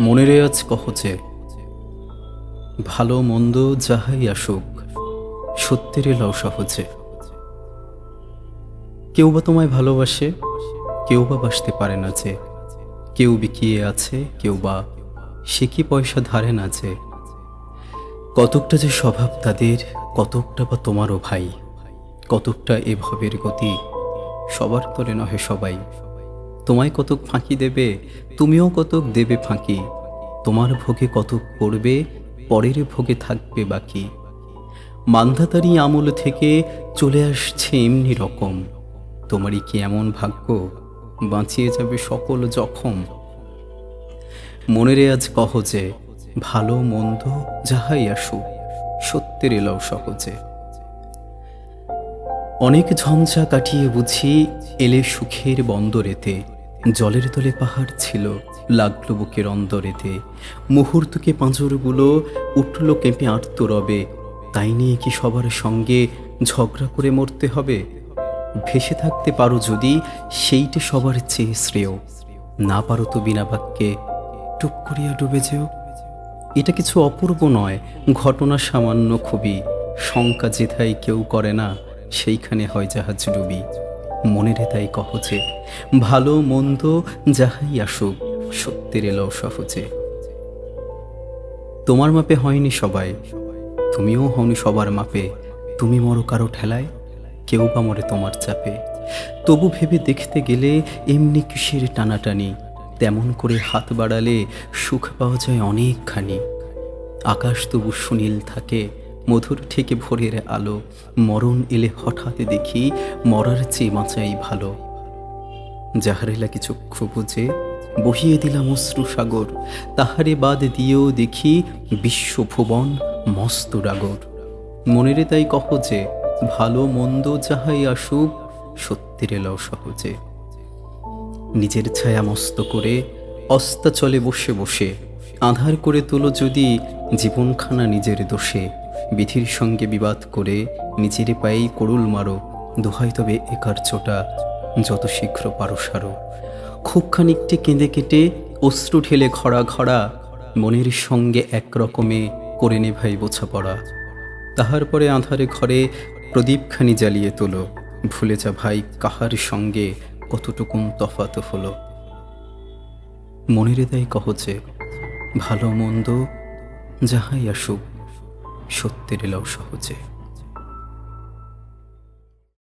মনের আজ কহচে ভালো মন্দ যাহাই আসুক, সত্যের লও সহজে। কেউ বা তোমায় ভালোবাসে, কেউ বা বাসতে পারে না যে। কেউ বিকিয়ে আছে, কেউ বা সে কি পয়সা ধারে না যে। কতকটা যে স্বভাব তাদের, কতকটা বা তোমারও ভাই। কতকটা এ ভবের গতি, সবার তলে নহে সবাই। তোমায় কতক ফাঁকি দেবে, তুমিও কতক দেবে ফাঁকি। তোমার ভোগে কতক পড়বে, পরের ভোগে থাকবে বাকি। মান্ধাতারি আমল থেকে চলে আসছে এমনি রকম। তোমারই কি এমন ভাগ্য? বাঁচিয়ে যাবে সকল জখম। মনের আজ কহ যে, ভালো মন্দ যাহাই আসুক, সত্যের এলাও সহজে। অনেক ঝঞ্ঝা কাটিয়ে বুঝি এলে সুখের বন্দরেতে। জলের তলে পাহাড় ছিল, লাগল বুকের অন্দরেতে মুহূর্তকে পাঁজরগুলো উঠল কেঁপে আঁটত রবে। তাই নিয়ে কি সবার সঙ্গে ঝগড়া করে মরতে হবে? ভেসে থাকতে পারো যদি, সেইটে সবার চেয়ে শ্রেয়। না পারো তো বিনা বাক্যে, টুপ করিয়া ডুবে যেও। এটা কিছু অপূর্ব নয়, ঘটনা সামান্য খুবই। শঙ্কা যেথায় কেউ করে না, সেইখানে হয় জাহাজ ডুবি। মনের তাই কহজে ভালো মন্দ যাহাই আসুক, সত্যের এলো সহজে। তোমার মাপে হয়নি সবাই, তুমিও হওনি সবার মাপে। তুমি মরো কারও ঠেলায়, কেউ বা মরে তোমার চাপে। তবু ভেবে দেখতে গেলে এমনি কিসের টানাটানি, তেমন করে হাত বাড়ালে সুখ পাওয়া যায় অনেকখানি। আকাশ তবু সুনীল থাকে মধুর ঠেকে ভোরের আলো, মরণ এলে হঠাৎ দেখি মরার চেয়ে বাঁচাই ভালো। যাহারে লাগি চক্ষু বুঝে বহিয়ে দিলাম অশ্রু সাগর, তাহারে বাদ দিয়েও দেখি বিশ্ব বিশ্বভুবন মস্ত ডাগর। মনেরে তাই কহ যে, ভালো মন্দ যাহাই আসুক, সত্যের এলাও সহজে। নিজের ছায়া মস্ত করে অস্তা চলে বসে বসে, আধার করে তোলো যদি জীবনখানা নিজের দোষে। বিধির সঙ্গে বিবাদ করে নিজের পায়েই করুল মারো, দোহাই তবে একার চোটা, যত শীঘ্র পারো সারো। খুব খানিকটি কেঁদে কেটে অশ্রু ঠেলে খরা খরা মনের সঙ্গে এক রকমে করে নে ভাই বোঝাপড়া তাহার পরে আধারে ঘরে প্রদীপখানি জ্বালিয়ে তোলো, ভুলে যা ভাই কাহার সঙ্গে কতটুকুন তফাত হলো। মনের তাই কহছে ভালো মন্দ যাহাই আসুক সত্যের এলাও সহজে।